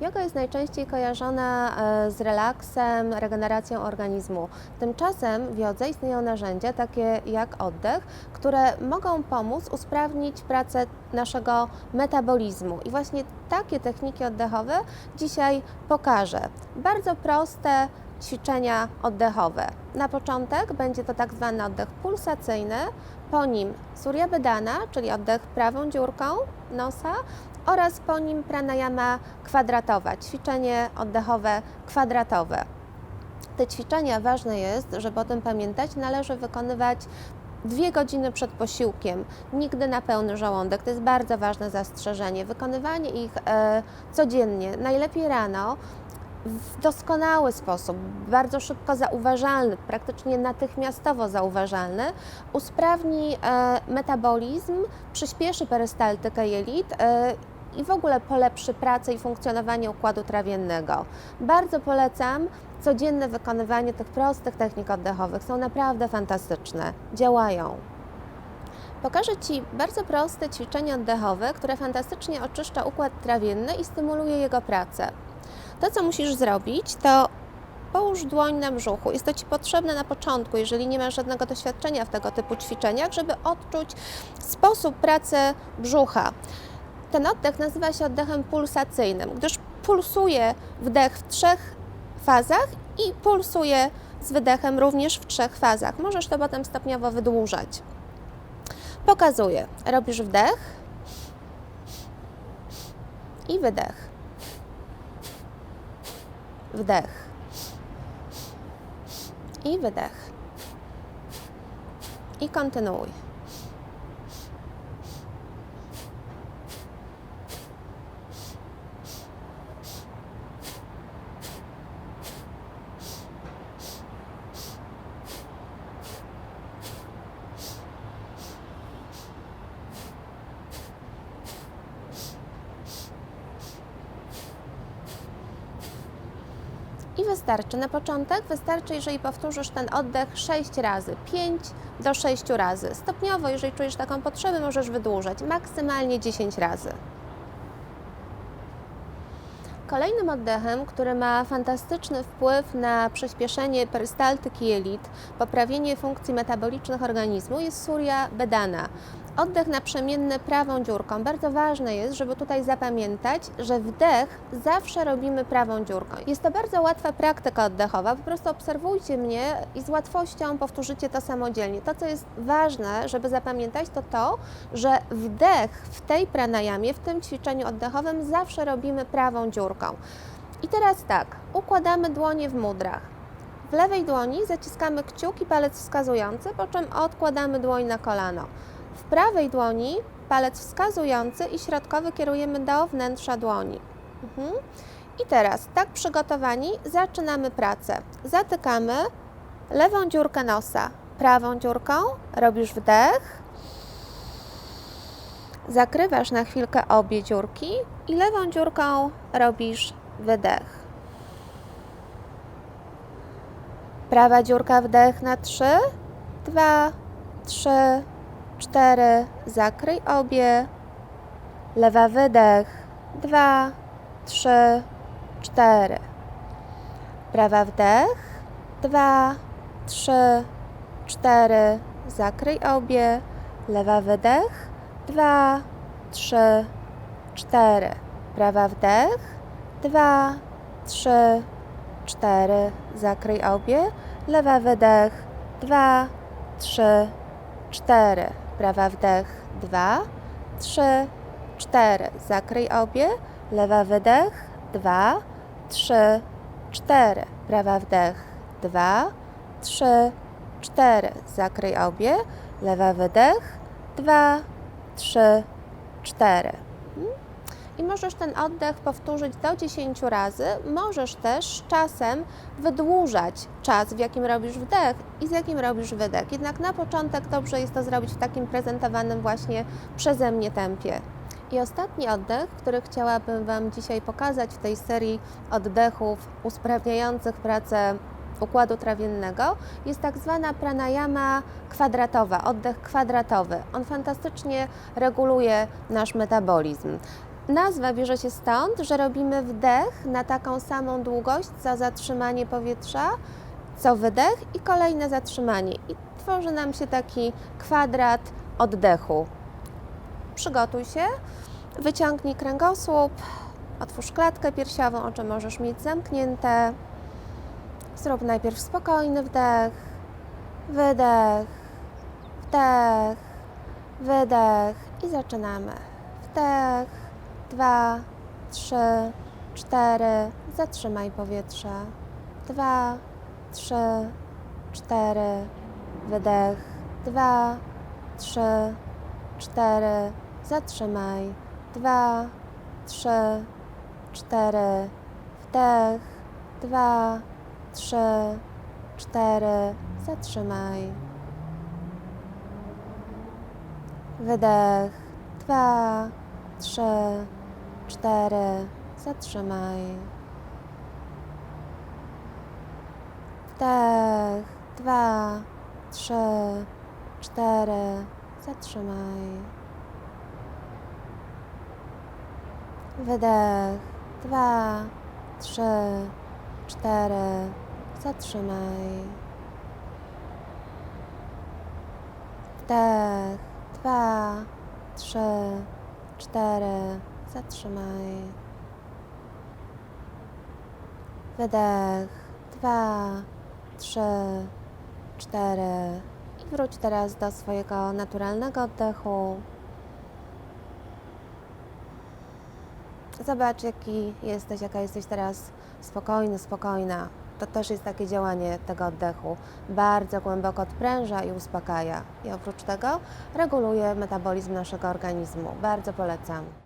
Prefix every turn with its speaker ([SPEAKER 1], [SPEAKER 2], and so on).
[SPEAKER 1] Yoga jest najczęściej kojarzona e, z relaksem, regeneracją organizmu. Tymczasem w jodze istnieją narzędzia takie jak oddech, które mogą pomóc usprawnić pracę naszego metabolizmu. I właśnie takie techniki oddechowe dzisiaj pokażę. Bardzo proste ćwiczenia oddechowe. Na początek będzie to tak zwany oddech pulsacyjny, po nim Surya Bedana, czyli oddech prawą dziurką nosa oraz po nim pranayama kwadratowa, ćwiczenie oddechowe kwadratowe. Te ćwiczenia ważne jest, żeby o tym pamiętać, należy wykonywać dwie godziny przed posiłkiem, nigdy na pełny żołądek. To jest bardzo ważne zastrzeżenie. Wykonywanie ich e, codziennie, najlepiej rano, w doskonały sposób, bardzo szybko zauważalny, praktycznie natychmiastowo zauważalny, usprawni e, metabolizm, przyspieszy perystaltykę jelit e, i w ogóle polepszy pracę i funkcjonowanie układu trawiennego. Bardzo polecam codzienne wykonywanie tych prostych technik oddechowych. Są naprawdę fantastyczne, działają. Pokażę Ci bardzo proste ćwiczenie oddechowe, które fantastycznie oczyszcza układ trawienny i stymuluje jego pracę. To, co musisz zrobić, to połóż dłoń na brzuchu. Jest to Ci potrzebne na początku, jeżeli nie masz żadnego doświadczenia w tego typu ćwiczeniach, żeby odczuć sposób pracy brzucha. Ten oddech nazywa się oddechem pulsacyjnym, gdyż pulsuje wdech w trzech fazach i pulsuje z wydechem również w trzech fazach. Możesz to potem stopniowo wydłużać. Pokazuję. Robisz wdech i wydech. Wdech i wydech. I kontynuuj. Wystarczy. Na początek wystarczy, jeżeli powtórzysz ten oddech 6 razy, 5 do 6 razy. Stopniowo, jeżeli czujesz taką potrzebę, możesz wydłużać, maksymalnie 10 razy. Kolejnym oddechem, który ma fantastyczny wpływ na przyspieszenie perystaltyki jelit, poprawienie funkcji metabolicznych organizmu jest Surya Bedana. Oddech naprzemienny prawą dziurką. Bardzo ważne jest, żeby tutaj zapamiętać, że wdech zawsze robimy prawą dziurką. Jest to bardzo łatwa praktyka oddechowa, po prostu obserwujcie mnie i z łatwością powtórzycie to samodzielnie. To, co jest ważne, żeby zapamiętać, to to, że wdech w tej pranayamie, w tym ćwiczeniu oddechowym zawsze robimy prawą dziurką. I teraz tak, układamy dłonie w mudrach. W lewej dłoni zaciskamy kciuk i palec wskazujący, po czym odkładamy dłoń na kolano. W prawej dłoni palec wskazujący i środkowy kierujemy do wnętrza dłoni. Mhm. I teraz, tak przygotowani, zaczynamy pracę. Zatykamy lewą dziurkę nosa, prawą dziurką, robisz wdech, zakrywasz na chwilkę obie dziurki i lewą dziurką robisz wydech. Prawa dziurka wdech na 3, 2, 3, 4, zakryj obie. Lewa wydech, 2, 3, 4. Prawa wdech, 2, 3, 4, zakryj obie. Lewa wydech, 2, 3, 4. Prawa wdech, 2, 3, 4, zakryj obie. Lewa wydech, 2, 3, 4. Prawa wdech, 2, 3, 4. Zakryj obie. Lewa wydech, 2, 3, 4. Prawa wdech, 2, 3, 4. Zakryj obie. Lewa wydech, 2, 3, 4. I możesz ten oddech powtórzyć do 10 razy. Możesz też czasem wydłużać czas, w jakim robisz wdech i z jakim robisz wydech. Jednak na początek dobrze jest to zrobić w takim prezentowanym właśnie przeze mnie tempie. I ostatni oddech, który chciałabym Wam dzisiaj pokazać w tej serii oddechów usprawniających pracę układu trawiennego, jest tak zwana pranayama kwadratowa, oddech kwadratowy. On fantastycznie reguluje nasz metabolizm. Nazwa bierze się stąd, że robimy wdech na taką samą długość co zatrzymanie powietrza, co wydech i kolejne zatrzymanie. I tworzy nam się taki kwadrat oddechu. Przygotuj się, wyciągnij kręgosłup, otwórz klatkę piersiową, oczy możesz mieć zamknięte. Zrób najpierw spokojny wdech, wydech, wdech, wydech i zaczynamy. Wdech, dwa, trzy, cztery, zatrzymaj powietrze. Dwa, trzy, cztery, wydech. Dwa, trzy, cztery, zatrzymaj. Dwa, trzy, cztery, wdech. Dwa, trzy, cztery, zatrzymaj. Wydech. Dwa, trzy, cztery, zatrzymaj. Wdech. Dwa, trzy, cztery, zatrzymaj. Wydech. Dwa, trzy, cztery, zatrzymaj. Wdech. Dwa, trzy, cztery, zatrzymaj. Wydech. Dwa, trzy, cztery. I wróć teraz do swojego naturalnego oddechu. Zobacz, jaki jesteś, jaka jesteś teraz spokojny, spokojna. To też jest takie działanie tego oddechu. Bardzo głęboko odpręża i uspokaja. I oprócz tego reguluje metabolizm naszego organizmu. Bardzo polecam.